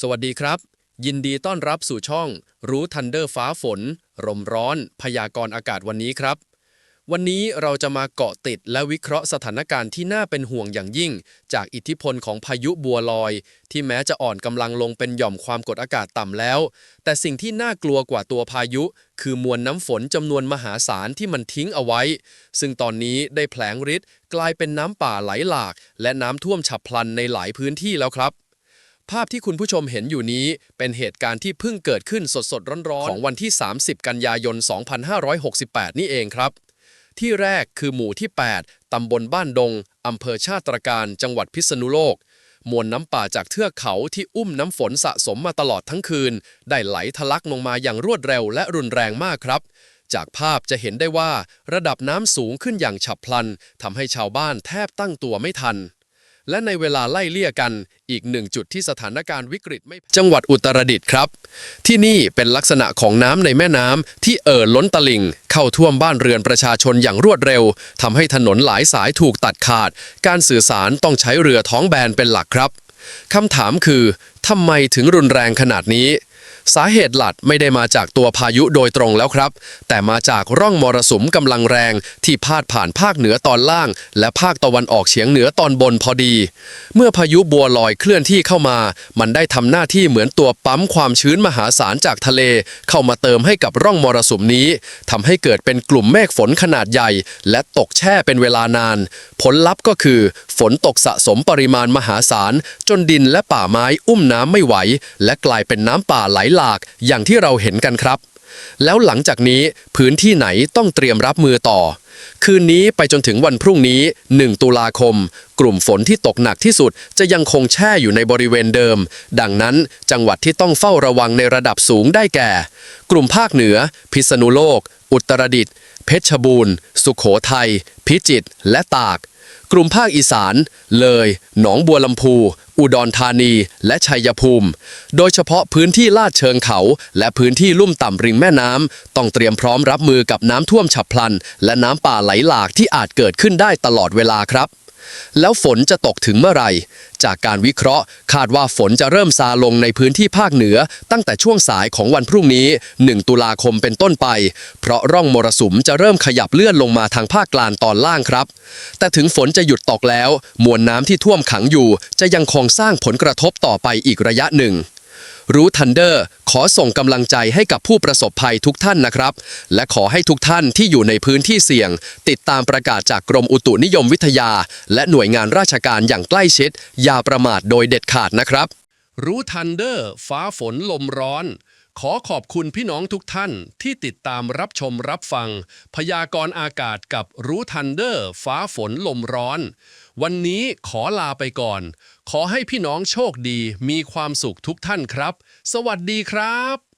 สวัสดีครับ ยินดีต้อนรับสู่ช่อง รู้ทันเดอร์ฟ้าฝนลมร้อน พยากรณ์อากาศวันนี้ครับ วันนี้เราจะมาเกาะติดและวิเคราะห์สถานการณ์ที่น่าเป็นห่วงอย่างยิ่ง จากอิทธิพลของพายุบัวลอย ที่แม้จะอ่อนกำลังลงเป็นหย่อมความกดอากาศต่ำแล้ว แต่สิ่งที่น่ากลัวกว่าตัวพายุ คือมวลน้ำฝนจำนวนมหาศาลที่มันทิ้งเอาไว้ ซึ่งตอนนี้ได้แผลงฤทธิ์กลายเป็นน้ำป่าไหลหลาก และน้ำท่วมฉับพลันในหลายพื้นที่แล้วครับ ภาพที่คุณผู้ชมเห็นอยู่นี้เป็นเหตุการณ์ที่เพิ่งเกิดขึ้นสดๆร้อนๆของวันที่ 30 กันยายน 2568 นี่เองครับ ที่แรกคือหมู่ที่ 8 ตำบลบ้านดง อำเภอชาตรการ จังหวัดพิษณุโลก มวลน้ำป่าจากเทือกเขาที่อุ้มน้ำฝนสะสมมาตลอดทั้งคืน ได้ไหลทะลักลงมาอย่างรวดเร็วและรุนแรงมากครับจากภาพจะเห็นได้ว่าระดับน้ำสูงขึ้นอย่างฉับพลันทำให้ชาวบ้านแทบตั้งตัวไม่ทัน และในเวลาไล่เลี่ยกันอีกหนึ่งจุดที่สถานการณ์วิกฤตไม่จังหวัดอุตรดิตถ์ครับ ที่นี่เป็นลักษณะของน้ำในแม่น้ำที่เอ่อล้นตลิ่ง เข้าท่วมบ้านเรือนประชาชนอย่างรวดเร็วทำให้ถนนหลายสายถูกตัดขาด การสื่อสารต้องใช้เรือท้องแบนเป็นหลักครับคำถามคือทำไมถึงรุนแรงขนาดนี้ สาเหตุหลักไม่ได้มาจากตัวพายุโดยตรงแล้วครับ แต่มาจากร่องมรสุมกำลังแรงที่พาดผ่านภาคเหนือตอนล่าง และภาคตะวันออกเฉียงเหนือตอนบนพอดี เมื่อพายุบัวลอยเคลื่อนที่เข้ามา มันได้ทำหน้าที่เหมือนตัวปั๊มความชื้นมหาศาลจากทะเล เข้ามาเติมให้กับร่องมรสุมนี้ทำให้เกิดเป็นกลุ่มเมฆฝนขนาดใหญ่ และตกแช่เป็นเวลานาน ผลลัพธ์ก็คือ ฝนตกสะสมปริมาณมหาศาลจนดินและป่าไม้อุ้มน้ำไม่ไหว และกลายเป็นน้ำป่าไหลหลากอย่างที่เราเห็นกันครับ แล้วหลังจากนี้พื้นที่ไหนต้องเตรียมรับมือต่อ คืนนี้ไปจนถึงวันพรุ่งนี้ 1 ตุลาคม กลุ่มฝนที่ตกหนักที่สุดจะยังคงแช่อยู่ในบริเวณเดิม ดังนั้นจังหวัดที่ต้องเฝ้าระวังในระดับสูงได้แก่ กลุ่มภาคเหนือ พิษณุโลก อุตรดิตถ์เพชรบูรณ์ สุขโขทัยพิจิตรและตาก กลุ่มภาคอีสาน เลย หนองบัวลำพู อุดรธานี และชัยภูมิ โดยเฉพาะพื้นที่ลาดเชิงเขา และพื้นที่ลุ่มต่ำริมแม่น้ำต้องเตรียมพร้อมรับมือกับน้ำท่วมฉับพลัน และน้ำป่าไหลหลากที่อาจเกิดขึ้นได้ตลอดเวลาครับ แล้วฝนจะตกถึงเมื่อไหร่ จากการวิเคราะห์ คาดว่าฝนจะเริ่มซาลงในพื้นที่ภาคเหนือ ตั้งแต่ช่วงสายของวันพรุ่งนี้ 1 ตุลาคมเป็นต้นไป เพราะร่องมรสุมจะเริ่มขยับเลื่อนลงมาทางภาคกลางตอนล่างครับ แต่ถึงฝนจะหยุดตกแล้ว มวลน้ำที่ท่วมขังอยู่ จะยังคงสร้างผลกระทบต่อไปอีกระยะหนึ่ง รู้ทันเดอร์ขอส่งกำลังใจให้กับผู้ประสบภัยทุกท่านนะครับ และขอให้ทุกท่านที่อยู่ในพื้นที่เสี่ยง ติดตามประกาศจากกรมอุตุนิยมวิทยา และหน่วยงานราชการอย่างใกล้ชิด อย่าประมาทโดยเด็ดขาดนะครับ รู้ทันเดอร์ ฟ้าฝนลมร้อน ขอขอบคุณพี่น้องทุกท่านที่ติดตามรับชมรับฟัง พยากรณ์อากาศกับรู้ทันเดอร์ ฟ้าฝนลมร้อน วันนี้ขอลาไปก่อน ขอให้พี่น้องโชคดีมีความสุขทุกท่านครับ สวัสดีครับ